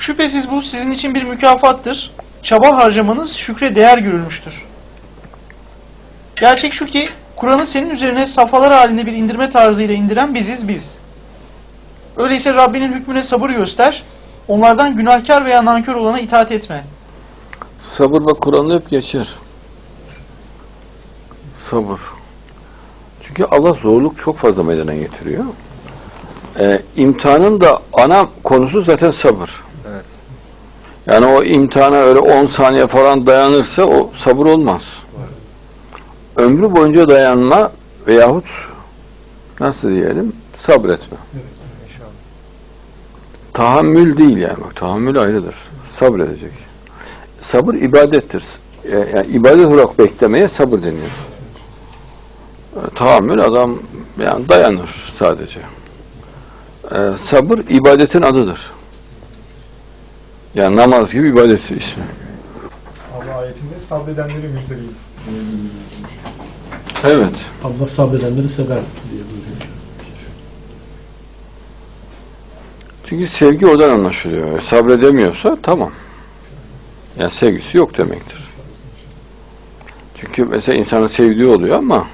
Şüphesiz bu sizin için bir mükafattır. Çaba harcamanız şükre değer görülmüştür. Gerçek şu ki Kur'an'ı senin üzerine safhalar halinde bir indirme tarzıyla indiren biziz biz. Öyleyse Rabbinin hükmüne sabır göster. Onlardan günahkar veya nankör olana itaat etme. Sabır bak Kur'an'da hep geçer. Sabır. Çünkü Allah zorluk çok fazla meydana getiriyor. Ee, imtihanın da ana konusu zaten sabır. Evet. Yani o imtihana öyle 10 saniye falan dayanırsa o sabır olmaz. Ömrü boyunca dayanma veyahut nasıl diyelim sabretme. İnşallah. Tahammül değil yani bak tahammül ayrıdır. Sabredecek. Sabır ibadettir. E, Yani ibadet olarak beklemeye sabır deniyor. E, Tahammül adam yani dayanır sadece. E, sabır ibadetin adıdır. Yani namaz gibi ibadet ismi. Allah ayetinde sabredenleri müjdeleyin. Evet. Allah sabredenleri sever diye buyuruyor. Çünkü sevgi oradan anlaşılıyor. Sabredemiyorsa tamam. Yani sevgisi yok demektir. Çünkü mesela insanın sevdiği oluyor ama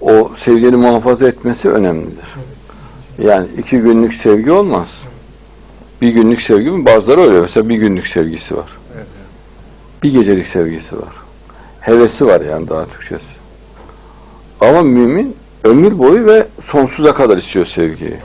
o sevdiğini muhafaza etmesi önemlidir. Yani iki günlük sevgi olmaz. Bir günlük sevgi mi? Bazıları öyle. Mesela bir günlük sevgisi var. Evet. Bir gecelik sevgisi var. Hevesi var yani daha Türkçesi. Ama mümin ömür boyu ve sonsuza kadar istiyor sevgiyi.